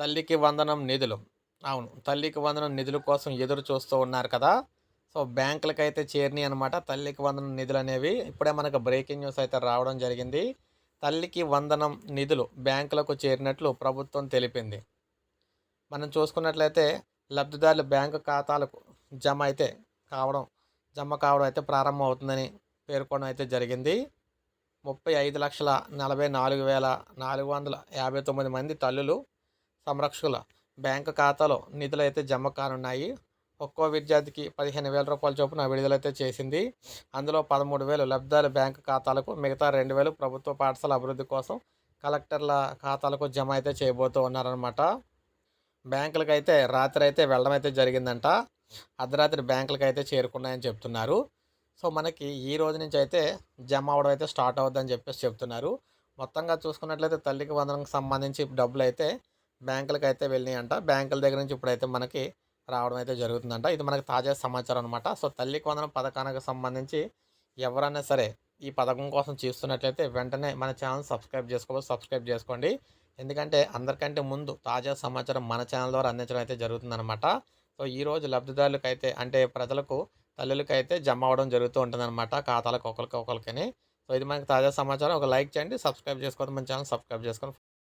తల్లికి వందనం నిధులు. అవును తల్లికి వందనం నిధుల కోసం ఎదురు చూస్తూ ఉన్నారు కదా. సో బ్యాంకులకి అయితే చేరినాయి అనమాట తల్లికి వందనం నిధులు అనేవి ఇప్పుడే మనకు బ్రేకింగ్ న్యూస్ అయితే రావడం జరిగింది. తల్లికి వందనం నిధులు బ్యాంకులకు చేరినట్లు ప్రభుత్వం తెలిపింది. మనం చూసుకున్నట్లయితే లబ్ధిదారులు బ్యాంకు ఖాతాలకు జమ అయితే కావడం జమ కావడం అయితే ప్రారంభం అవుతుందని పేర్కొనడం అయితే జరిగింది. ముప్పై ఐదు లక్షల నలభై నాలుగు వేల నాలుగు వందల యాభై తొమ్మిది మంది తల్లులు సంరక్షకుల బ్యాంకు ఖాతాలో నిధులు అయితే జమ కానున్నాయి. ఒక్కో విద్యార్థికి పదిహేను వేల రూపాయల చొప్పున విడుదలైతే చేసింది. అందులో పదమూడు వేలు లబ్ధాల బ్యాంకు ఖాతాలకు మిగతా రెండు వేలు ప్రభుత్వ పాఠశాల అభివృద్ధి కోసం కలెక్టర్ల ఖాతాలకు జమ అయితే చేయబోతూ ఉన్నారనమాట బ్యాంకులకు అయితే రాత్రి అయితే వెళ్ళడం అయితే జరిగిందంట. అర్ధరాత్రి బ్యాంకులకు అయితే చేరుకున్నాయని చెప్తున్నారు. సో మనకి ఈ రోజు నుంచి అయితే జమ అవడం అయితే స్టార్ట్ అవుద్దని చెప్పేసి చెప్తున్నారు. మొత్తంగా చూసుకున్నట్లయితే తల్లికి వందనకు సంబంధించి డబ్బులు అయితే బ్యాంకులకు అయితే వెళ్ళినాయంట. బ్యాంకుల దగ్గర నుంచి ఇప్పుడైతే మనకి రావడం అయితే జరుగుతుందంట. ఇది మనకి తాజా సమాచారం అనమాట సో తల్లి వందనం పథకానికి సంబంధించి ఎవరైనా సరే ఈ పథకం కోసం చూస్తున్నట్లయితే వెంటనే మన ఛానల్ సబ్స్క్రైబ్ చేసుకోవచ్చు సబ్స్క్రైబ్ చేసుకోండి. ఎందుకంటే అందరికంటే ముందు తాజా సమాచారం మన ఛానల్ ద్వారా అందించడం అయితే జరుగుతుందన్నమాట. సో ఈరోజు లబ్ధిదారులకు అయితే అంటే ప్రజలకు తల్లులకు అయితే జమ అవ్వడం జరుగుతూ ఉంటుందన్నమాట ఖాతాలకు ఒకరికి ఒకరికని. సో ఇది మనకి తాజా సమాచారం. ఒక లైక్ చేయండి సబ్స్క్రైబ్ చేసుకోవడం మన ఛానల్ సబ్స్క్రైబ్ చేసుకోండి.